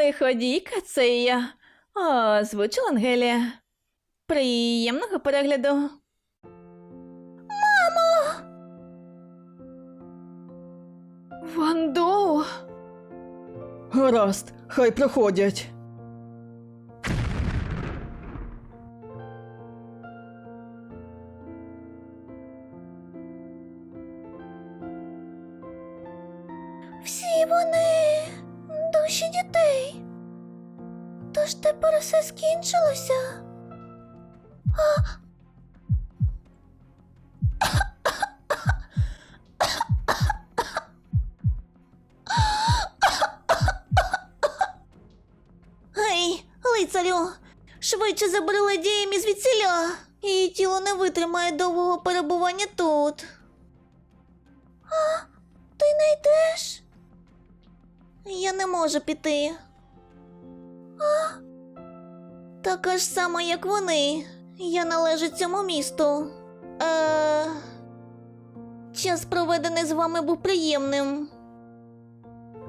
Лиходійка, це я. Озвучила Ангелія. Приємного перегляду. Мамо! Вандоу! Гаразд, хай проходять. Все скінчилося. Гей, лицарю, швидше забери леді Емі звідсіля. Її тіло не витримає довгого перебування тут. А, ти не йдеш? Я не можу піти. Така ж сама, як вони. Я належу цьому місту. Е... Час проведений з вами був приємним.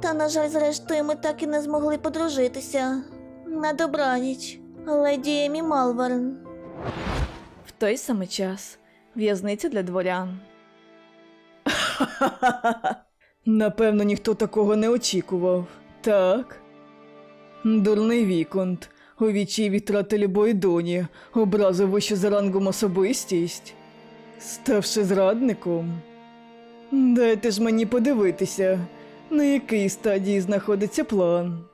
Та, на жаль, зрештою, ми так і не змогли подружитися. На добраніч, леді Емі Малверн. В той самий час. В'язниця для дворян. Напевно, ніхто такого не очікував. Так. Дурний віконт. У вічі відтрати любої доні, образив вище за рангом особистість, ставши зрадником. Дайте ж мені подивитися, на якій стадії знаходиться план.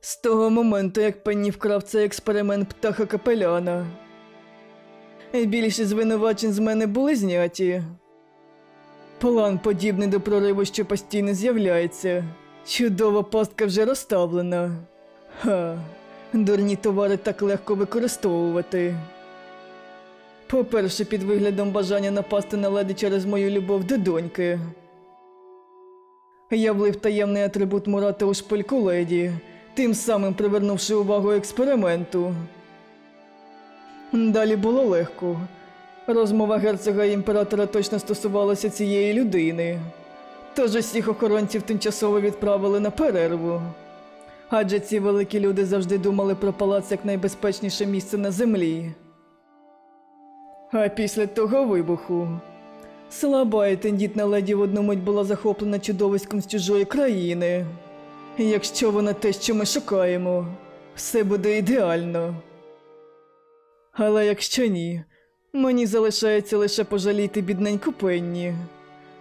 З того моменту, як Пенні вкрав цей експеримент птаха капеляна. Більшість звинувачень з мене були зняті. План, подібний до прориву, що постійно з'являється. Чудова пастка вже розставлена. Ха, дурні товари так легко використовувати. По-перше, під виглядом бажання напасти на леді через мою любов до доньки. Я влив таємний атрибут Мурата у шпильку леді, тим самим привернувши увагу експерименту. Далі було легко. Розмова герцога і імператора точно стосувалася цієї людини. Тож усіх охоронців тимчасово відправили на перерву. Адже ці великі люди завжди думали про палац як найбезпечніше місце на землі. А після того вибуху слаба і тендітна леді в одну мить була захоплена чудовиськом з чужої країни. І Якщо вона те, що ми шукаємо, все буде ідеально. Але якщо ні, мені залишається лише пожаліти бідненьку Пенні.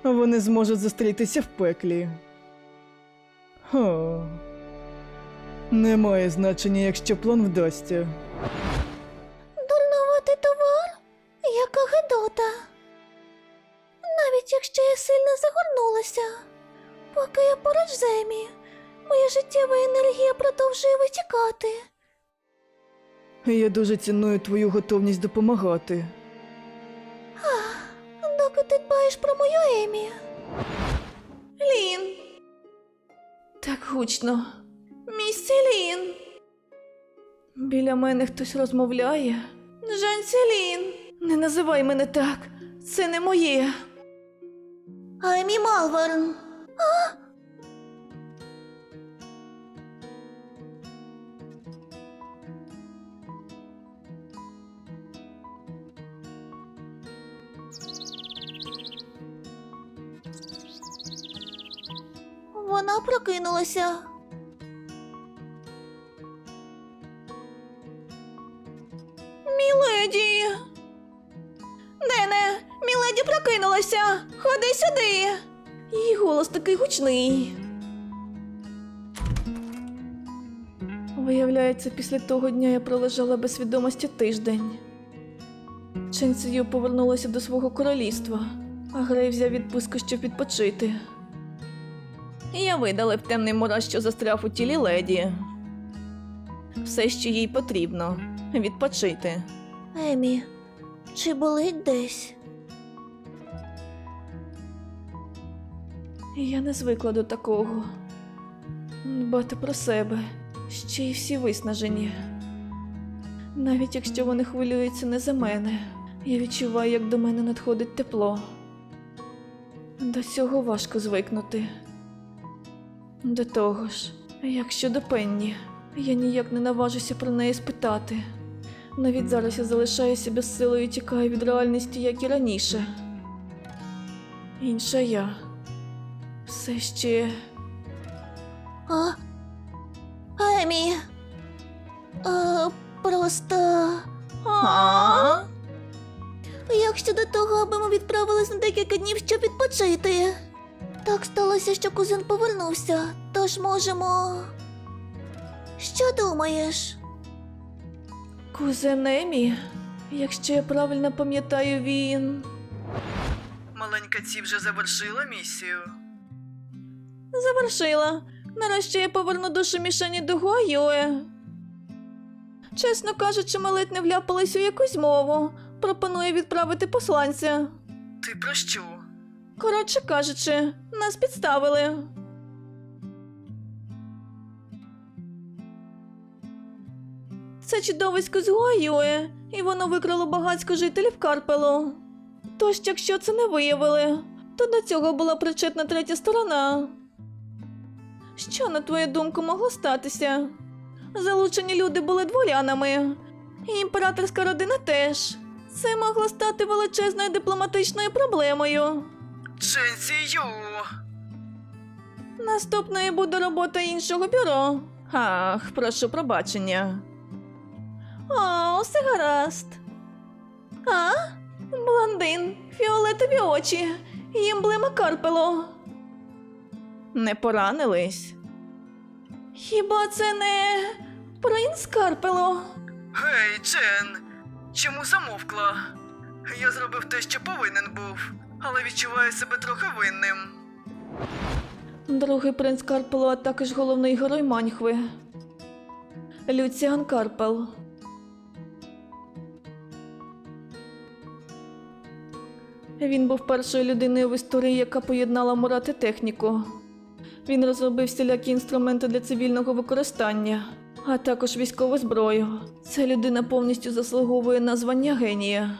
Вони зможуть зустрітися в пеклі. Хо. Немає значення, якщо план вдасться. Дурнуватий товар? Яка гидота. Навіть якщо я сильно загорнулася, поки я поруч з Емі, моя життєва енергія продовжує витікати. Я дуже ціную твою готовність допомагати. Доки ти дбаєш про мою Емі. Лін. Так гучно. Місце Лін. Біля мене хтось розмовляє. Жанці Лін. Не називай мене так. Це не моє. Емі Малверн. Вона прокинулася. Прокинулася. Ходи сюди. Її голос такий гучний. Виявляється, після того дня я пролежала без свідомості тиждень. Чен Цю повернулася до свого королівства, а Грей взяв відпустку, щоб відпочити. Я видалив темний мураш, що застряв у тілі леді. Все, що їй потрібно відпочити. Емі, чи болить десь? Я не звикла до такого. Дбати про себе, ще й всі виснажені. Навіть якщо вони хвилюються не за мене, я відчуваю, як до мене надходить тепло. До цього важко звикнути. До того ж, Як щодо Пенні, я ніяк не наважуся про неї спитати. Навіть зараз я залишаюся безсилою і тікаю від реальності, як і раніше. Інша я. Все ще. А? Емі. А, просто. А? Як щодо того, аби ми відправились на декілька днів, щоб відпочити? Так сталося, що кузен повернувся, тож можемо. Що думаєш? Кузен Емі, якщо я правильно пам'ятаю, він. Маленька ці вже завершила місію. Завершила. Нарешті я поверну душу мішені до Гуайоe. Чесно кажучи, ми ледь не вляпались у якусь мову. Пропоную відправити посланця. Ти про що? Коротше кажучи, нас підставили. Це чудовисько з Гуайоe, і воно викрало багатько жителів Карпелу. Тож, якщо це не виявили, то до цього була причетна третя сторона. Що, на твою думку, могло статися? Залучені люди були дворянами, і імператорська родина теж. Це могло стати величезною дипломатичною проблемою. Ченсі Ю! Наступною буде робота іншого бюро. Ах, прошу пробачення. О, все гаразд. А? Блондин, фіолетові очі і емблема Карпело. Не поранились? Хіба це не принц Карпело? Гей, Чен! Чому замовкла? Я зробив те, що повинен був, але відчуваю себе трохи винним. Другий принц Карпело, а також головний герой Маньхви. Люціан Карпел. Він був першою людиною в історії, яка поєднала мурат техніку. Він розробив всілякі інструменти для цивільного використання, а також військову зброю. Ця людина повністю заслуговує на звання генія.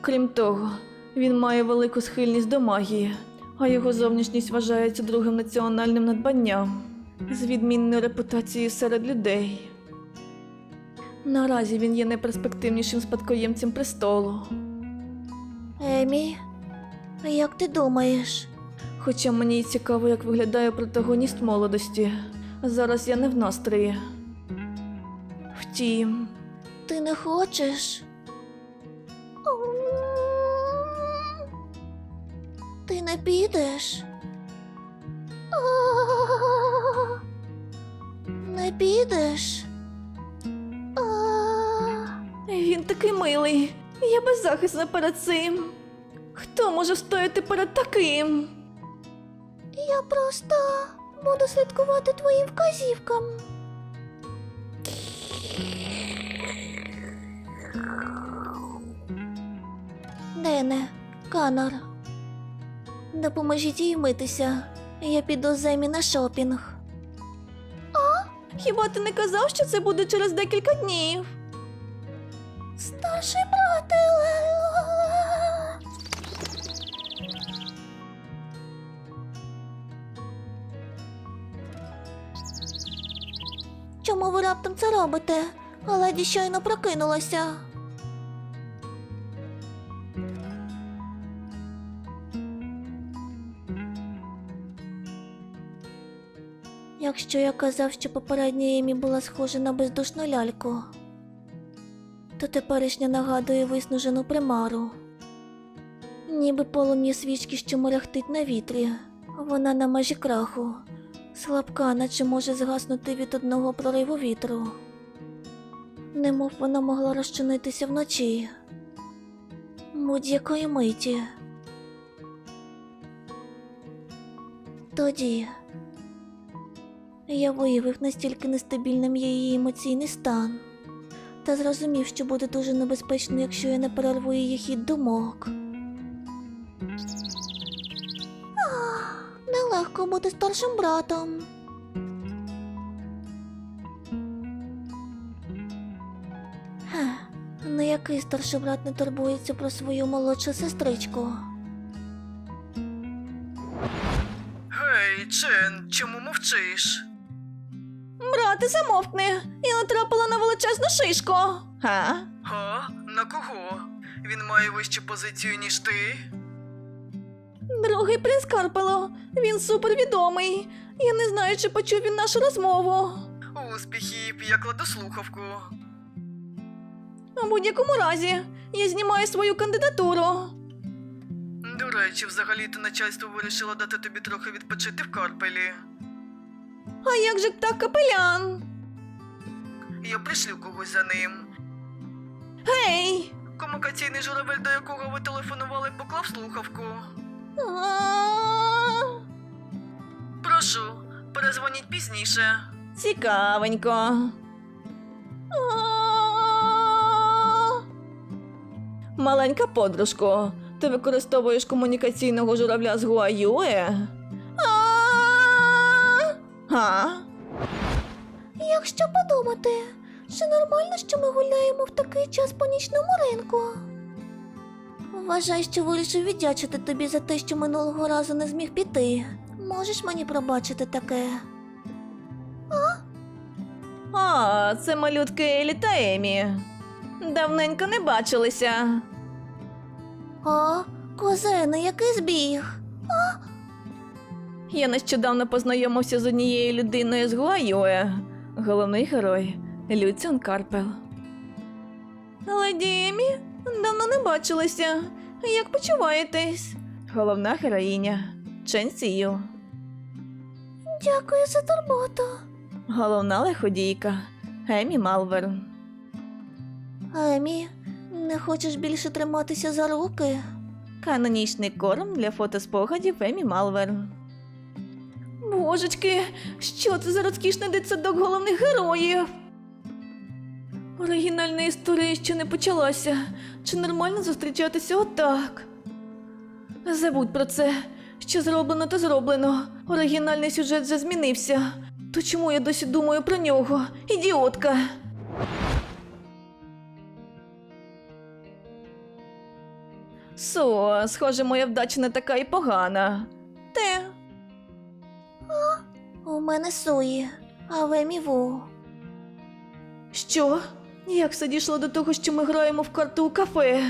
Крім того, він має велику схильність до магії, а його зовнішність вважається другим національним надбанням з відмінною репутацією серед людей. Наразі він є найперспективнішим спадкоємцем престолу. Емі, як ти думаєш? Хоча мені й цікаво, як виглядає протагоніст молодості. Зараз я не в настрої. Втім, Ти не хочеш? Ти не підеш? Не підеш? він такий милий. Я беззахисна перед цим. Хто може встояти перед таким? Я просто буду слідкувати твоїм вказівкам. Дене, Канар. Допоможіть їй митися. Я піду з Емі на шопінг. А? Хіба ти не казав, що це буде через декілька днів? Старший брате. Ви раптом це робите? Леді щойно прокинулася. Якщо я казав, що попередня Емі була схожа на бездушну ляльку, то теперішня нагадує виснажену примару. Ніби полум'я свічки, що мерехтить на вітрі. Вона на межі краху, слабка, наче може згаснути від одного прориву вітру. Немов вона могла розчинитися вночі. Будь-якої миті. Тоді я виявив настільки нестабільним її емоційний стан та зрозумів, що буде дуже небезпечно, якщо я не перерву її хід думок. Нелегко бути старшим братом. Ну який старший брат не турбується про свою молодшу сестричку? Гей, Чен, чому мовчиш? Брате, замовкни. Я натрапила на величезну шишку. Га? Га? На кого? Він має вищу позицію, ніж ти? Другий принц Карпело. Він супервідомий. Я не знаю, чи почув він нашу розмову. Успіхів, я кладу слухавку. У будь-якому разі, я знімаю свою кандидатуру. До речі, взагалі-то начальство вирішило дати тобі трохи відпочити в Карпелі. А як же так капелян? Я пришлю когось за ним. Гей! Комукаційний журавель, до якого ви телефонували, поклав слухавку. Прошу, перезвоніть пізніше. Цікавенько. Маленька подружко, ти використовуєш комунікаційного журавля з Гуаюе? А. Якщо подумати, чи нормально, що ми гуляємо в такий час по нічному ринку? Вважай, що вирішив віддячити тобі за те, що минулого разу не зміг піти. Можеш мені пробачити таке? А, а це малютки Елі та Емі. Давненько не бачилися. А, козени, який збіг? Я нещодавно познайомився з однією людиною з Гуайоe. Головний герой Люціон Карпел. Леді Емі, давно не бачилися. Як почуваєтесь? Головна героїня Чен Сію. Дякую за турботу. Головна лиходійка Емі Малверн. Емі, не хочеш більше триматися за руки? Канонічний корм для фотоспогадів Емі Малверн. Божечки, що це за розкішний дитсадок головних героїв? Оригінальна історія ще не почалася. Чи нормально зустрічатися отак? Забудь про це. Що зроблено, то зроблено. Оригінальний сюжет вже змінився. То чому я досі думаю про нього? Ідіотка. Со, схоже, моя вдача не така і погана. Те. У мене суї, а в Емі ву. Що? Як все дійшло до того, що ми граємо в карту у кафе?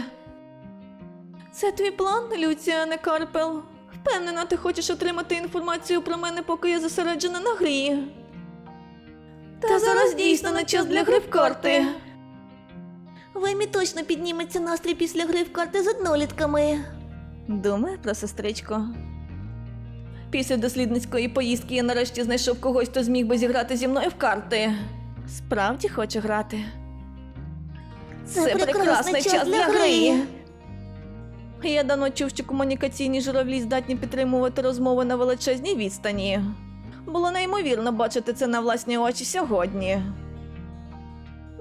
Це твій план, Люціане Карпел? Впевнена, ти хочеш отримати інформацію про мене, поки я зосереджена на грі. Та, зараз дійсно не час для гри в карти. В Емі точно підніметься настрій після гри в карти з однолітками. Думаю про сестричку. Після дослідницької поїздки я нарешті знайшов когось, хто зміг би зіграти зі мною в карти. Справді хочу грати. Це прекрасний час для гри. Я давно чув, що комунікаційні журавлі здатні підтримувати розмови на величезній відстані. Було неймовірно бачити це на власні очі сьогодні.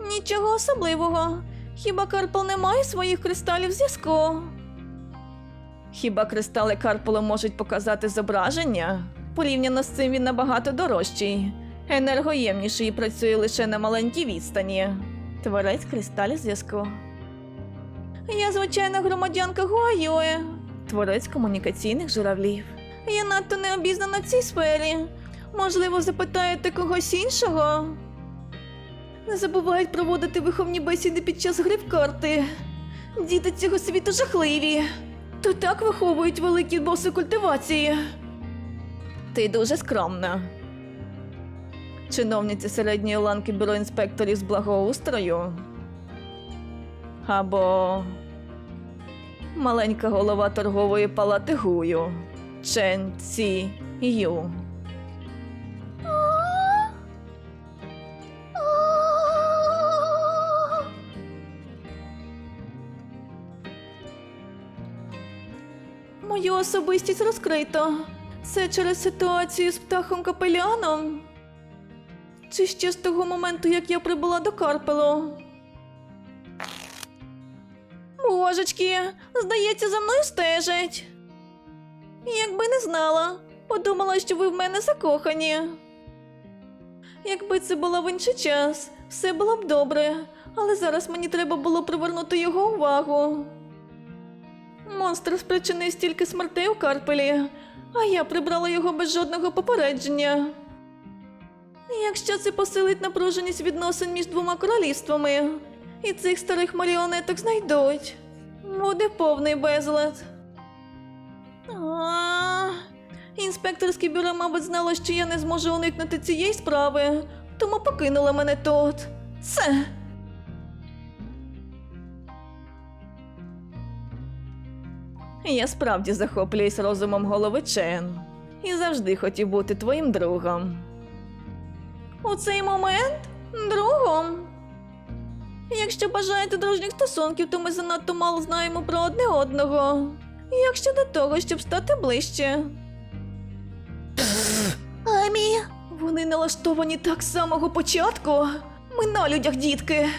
Нічого особливого. Хіба Карпел не має своїх кристалів зв'язку? Хіба кристали Карпелу можуть показати зображення? Порівняно з цим він набагато дорожчий, енергоємніший і працює лише на маленькій відстані. Творець кристалів зв'язку. Я звичайна громадянка Гуайоe, творець комунікаційних журавлів. Я надто не обізнана в цій сфері. Можливо, запитаєте когось іншого? Не забувають проводити виховні бесіди під час гри в карти. Діти цього світу жахливі. То так виховують великі боси культивації. Ти дуже скромна. Чиновниця середньої ланки бюро інспекторів з благоустрою. Або маленька голова торгової палати Гую Чен Ці Ю. Мою особистість розкрито. Це через ситуацію з птахом капеляном. Чи ще з того моменту, як я прибула до Карпело? Божечки, здається, за мною стежать. Якби не знала, подумала, що ви в мене закохані. Якби це було в інший час, все було б добре, але зараз мені треба було привернути його увагу. Монстр спричинив стільки смертей у Карпелі, а я прибрала його без жодного попередження. Якщо це посилить напруженість відносин між двома королівствами, і цих старих маріонеток знайдуть, буде повний безлад. Інспекторське бюро, мабуть, знало, що я не зможу уникнути цієї справи, тому покинула мене тут. Це. Я справді захоплююсь розумом голови Чен і завжди хотів бути твоїм другом. У цей момент другом. Якщо бажаєте дружніх стосунків, то ми занадто мало знаємо про одне одного. Як щодо того, щоб стати ближче, Амі, вони налаштовані так з самого початку. Ми на людях, дітки.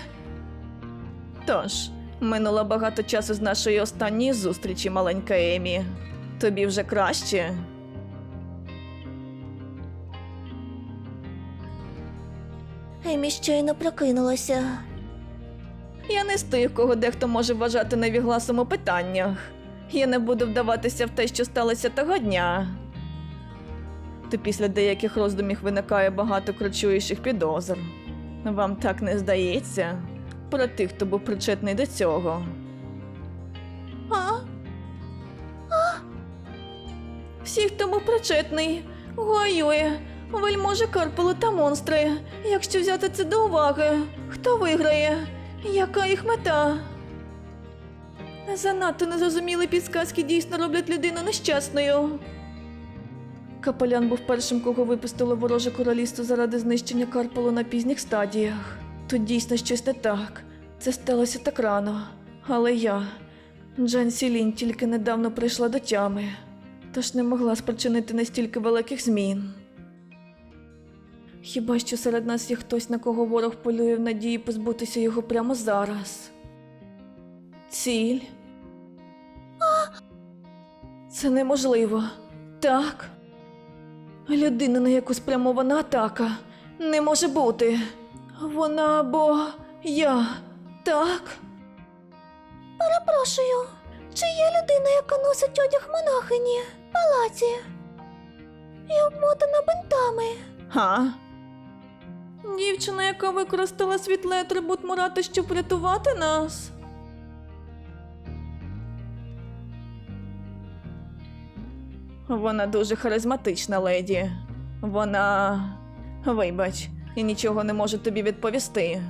Тож, минуло багато часу з нашої останньої зустрічі, маленька Емі. Тобі вже краще. Емі щойно прокинулася. Я не з тих, кого дехто може вважати невігласом у питаннях. Я не буду вдаватися в те, що сталося того дня. То після деяких роздумів виникає багато кричуючих підозр. Вам так не здається? Про тих, хто був причетний до цього. А? А? Всі, хто був причетний, воює, вельможі Карпелу та монстри. Якщо взяти це до уваги, хто виграє? Яка їх мета? Занадто незрозумілі підсказки дійсно роблять людину нещасною. Капелян був першим, кого випустило вороже королівство заради знищення Карполу на пізніх стадіях. Тут дійсно щось не так. Це сталося так рано. Але я, Джен Сілінь, тільки недавно прийшла до тями, тож не могла спричинити настільки великих змін. Хіба що серед нас є хтось, на кого ворог полює в надії позбутися його прямо зараз? Ціль? Це неможливо. Так. Людина, на яку спрямована атака, не може бути. Вона або я. Так. Перепрошую, чи є людина, яка носить одяг монахині в палаці і обмотана бинтами? Га? Дівчина, яка використала світлий атрибут Мурата, щоб врятувати нас. Вона дуже харизматична леді. Вона. Вибач, я нічого не можу тобі відповісти.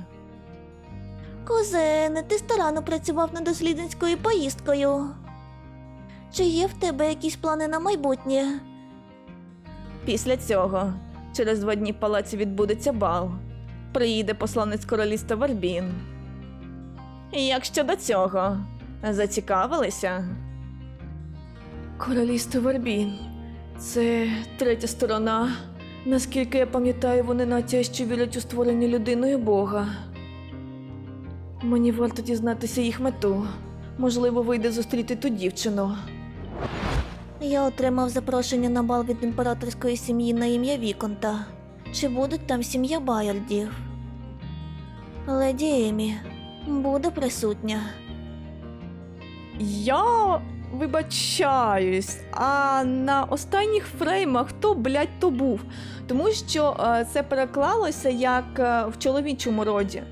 Кузене, ти старанно працював над дослідницькою поїздкою. Чи є в тебе якісь плани на майбутнє? Після цього, через два дні в палаці відбудеться бал. Приїде посланець королівства Варбін. Як щодо цього, зацікавилися? Королівство Варбін. Це третя сторона. Наскільки я пам'ятаю, вони нація, що вірять у створення людиною Бога. Мені варто дізнатися їх мету. Можливо, вийде зустріти ту дівчину. Я отримав запрошення на бал від імператорської сім'ї на ім'я Віконта. Чи будуть там сім'я Байердів? Леді Емі буде присутня. Я вибачаюсь, а на останніх фреймах хто, блядь, то був. Тому що е, це переклалося як е, в чоловічому роді.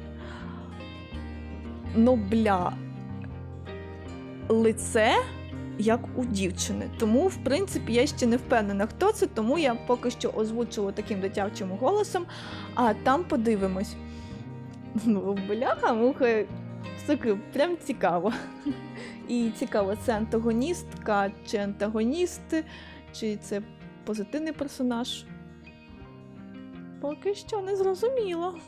Ну, бля. Лице як у дівчини. Тому, в принципі, я ще не впевнена, хто це, тому я поки що озвучила таким дитячим голосом, а там подивимось. Ну, бляха, муха, суки, прям цікаво. І цікаво, це антагоністка чи антагоніст, чи це позитивний персонаж. Поки що не зрозуміло.